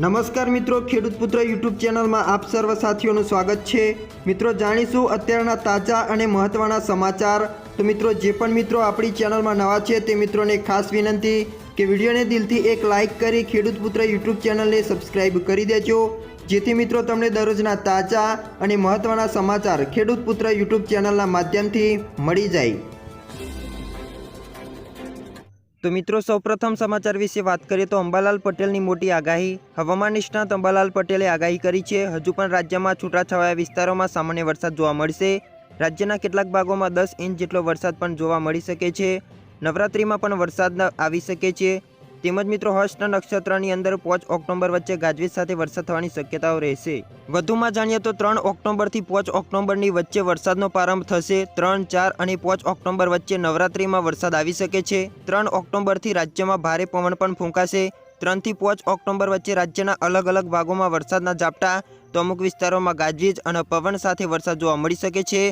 નમસ્કાર મિત્રો, ખેડૂત પુત્ર યુટ્યુબ ચેનલમાં આપ સર્વ સાથીઓનું સ્વાગત છે. મિત્રો, જાણીશું અત્યારના તાજા અને મહત્ત્વના સમાચાર. તો મિત્રો, જે પણ મિત્રો આપણી ચેનલમાં નવા છે, તે મિત્રોને ખાસ વિનંતી કે વિડીયોને દિલથી એક લાઇક કરી ખેડૂત પુત્ર યુટ્યુબ ચેનલને સબસ્ક્રાઇબ કરી દેજો. જેથી મિત્રો, તમને દરરોજના તાજા અને મહત્ત્વના સમાચાર ખેડૂત પુત્ર યુટ્યુબ ચેનલના માધ્યમથી મળી જાય. તો મિત્રો, સૌપ્રથમ સમાચાર વિશે વાત કરીએ તો અંબાલાલ પટેલની મોટી આગાહી. હવામાન નિષ્ણાત અંબાલાલ પટેલે આગાહી કરી છે. હજુ પણ રાજ્યમાં છૂટાછવાયા વિસ્તારોમાં સામાન્ય વરસાદ જોવા મળશે. રાજ્યના કેટલાક ભાગોમાં દસ ઇંચ જેટલો વરસાદ પણ જોવા મળી શકે છે. નવરાત્રિમાં પણ વરસાદ આવી શકે છે. તેમજ મિત્રો હસ્ત નક્ષત્રની અંદર પાંચ ઓક્ટોબર વચ્ચે ગાજવીજ સાથે વરસાદ થવાની શક્યતાઓ રહેશે. વધુમાં જાણીએ તો ત્રણ ઓક્ટોબરથી પાંચ ઓક્ટોબરની વચ્ચે વરસાદનો પ્રારંભ થશે. ત્રણ, ચાર અને પાંચ ઓક્ટોબર વચ્ચે નવરાત્રિમાં વરસાદ આવી શકે છે. ત્રણ ઓક્ટોબરથી રાજ્યમાં ભારે પવન પણ ફૂંકાશે. ત્રણથી પાંચ ઓક્ટોબર વચ્ચે રાજ્યના અલગ અલગ ભાગોમાં વરસાદના ઝાપટા તો અમુક વિસ્તારોમાં ગાજવીજ અને પવન સાથે વરસાદ જોવા મળી શકે છે.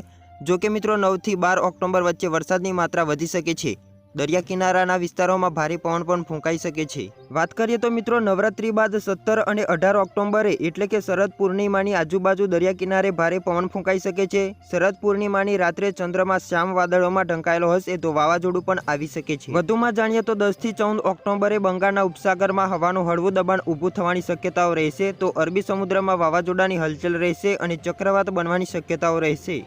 જોકે મિત્રો નવથી બાર ઓક્ટોબર વચ્ચે વરસાદની માત્રા વધી શકે છે. દરિયા કિનારાના વિસ્તારોમાં ભારે પવન પણ ફૂંકાઈ શકે છે. વાત કરીએ તો મિત્રો, નવરાત્રી બાદ સત્તર અને અઢાર ઓક્ટોબરે એટલે કે શરદ પૂર્ણિમાની આજુબાજુ દરિયા કિનારે ભારે પવન ફૂંકાઈ શકે છે. શરદ પૂર્ણિમાની રાત્રે ચંદ્રમાં શ્યામ વાદળોમાં ઢંકાયેલો હશે તો વાવાઝોડું પણ આવી શકે છે. વધુમાં જાણીએ તો દસથી ચૌદ ઓક્ટોબરે બંગાળના ઉપસાગરમાં હવાનું હળવું દબાણ ઊભું થવાની શક્યતાઓ રહેશે તો અરબી સમુદ્રમાં વાવાઝોડાની હલચલ રહેશે અને ચક્રવાત બનવાની શક્યતાઓ રહેશે.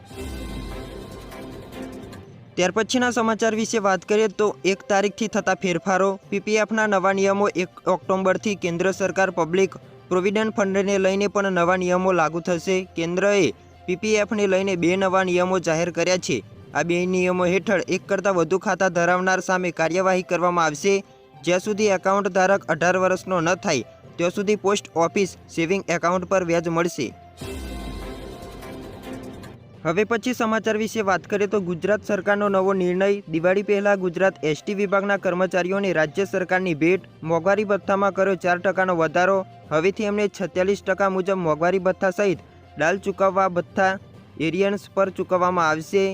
ત્યાર પછીના સમાચાર વિશે વાત કરીએ તો એક તારીખથી થતા ફેરફારો, પીપીએફના નવા નિયમો એક ઓક્ટોબરથી કેન્દ્ર સરકાર પબ્લિક પ્રોવિડન્ટ ફંડને લઈને પણ નવા નિયમો લાગુ થશે. કેન્દ્રએ પીપીએફને લઈને બે નવા નિયમો જાહેર કર્યા છે. આ બે નિયમો હેઠળ એક કરતાં વધુ ખાતા ધરાવનાર સામે કાર્યવાહી કરવામાં આવશે. જ્યાં સુધી એકાઉન્ટ ધારક અઢાર વર્ષનો ન થાય, ત્યાં સુધી પોસ્ટ ઓફિસ સેવિંગ એકાઉન્ટ પર વ્યાજ મળશે. હવે પછી સમાચાર વિશે વાત કરીએ તો ગુજરાત સરકારનો નવો નિર્ણય. દિવાળી પહેલાં ગુજરાત એસટી વિભાગના કર્મચારીઓને રાજ્ય સરકારની ભેટ. મોંઘવારી ભથ્થામાં કર્યો ચાર ટકાનો વધારો. હવેથી એમને છત્યાલીસ ટકા મુજબ મોંઘવારી ભથ્થા સહિત ડાલ ચૂકવવા ભથ્થા એરિયન્સ પર ચૂકવવામાં આવશે.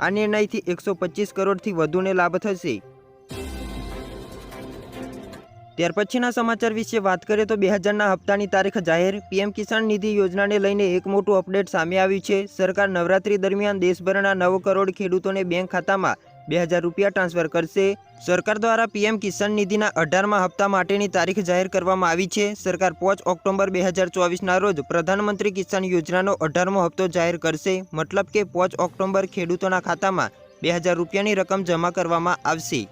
આ નિર્ણયથી એકસો પચીસ કરોડથી વધુને લાભ થશે. ત્યાર પછીના સમાચાર વિશે વાત કરીએ તો બે હજારના હપ્તાની તારીખ જાહેર પીએમ કિસાન નિધિ યોજનાને લઈને એક મોટું અપડેટ સામે આવ્યું છે. સરકાર નવરાત્રી દરમિયાન દેશભરના નવ કરોડ ખેડૂતોને બેંક ખાતામાં બે હજાર રૂપિયા ટ્રાન્સફર કરશે. સરકાર દ્વારા પીએમ કિસાન નિધિના અઢારમા હપ્તા માટેની તારીખ જાહેર કરવામાં આવી છે. સરકાર પાંચ ઓક્ટોબર બે હજાર ચોવીસના રોજ પ્રધાનમંત્રી કિસાન યોજનાનો અઢારમો હપ્તો જાહેર કરશે. મતલબ કે પાંચ ઓક્ટોબર ખેડૂતોના ખાતામાં બે હજાર રૂપિયાની રકમ જમા કરવામાં આવશે.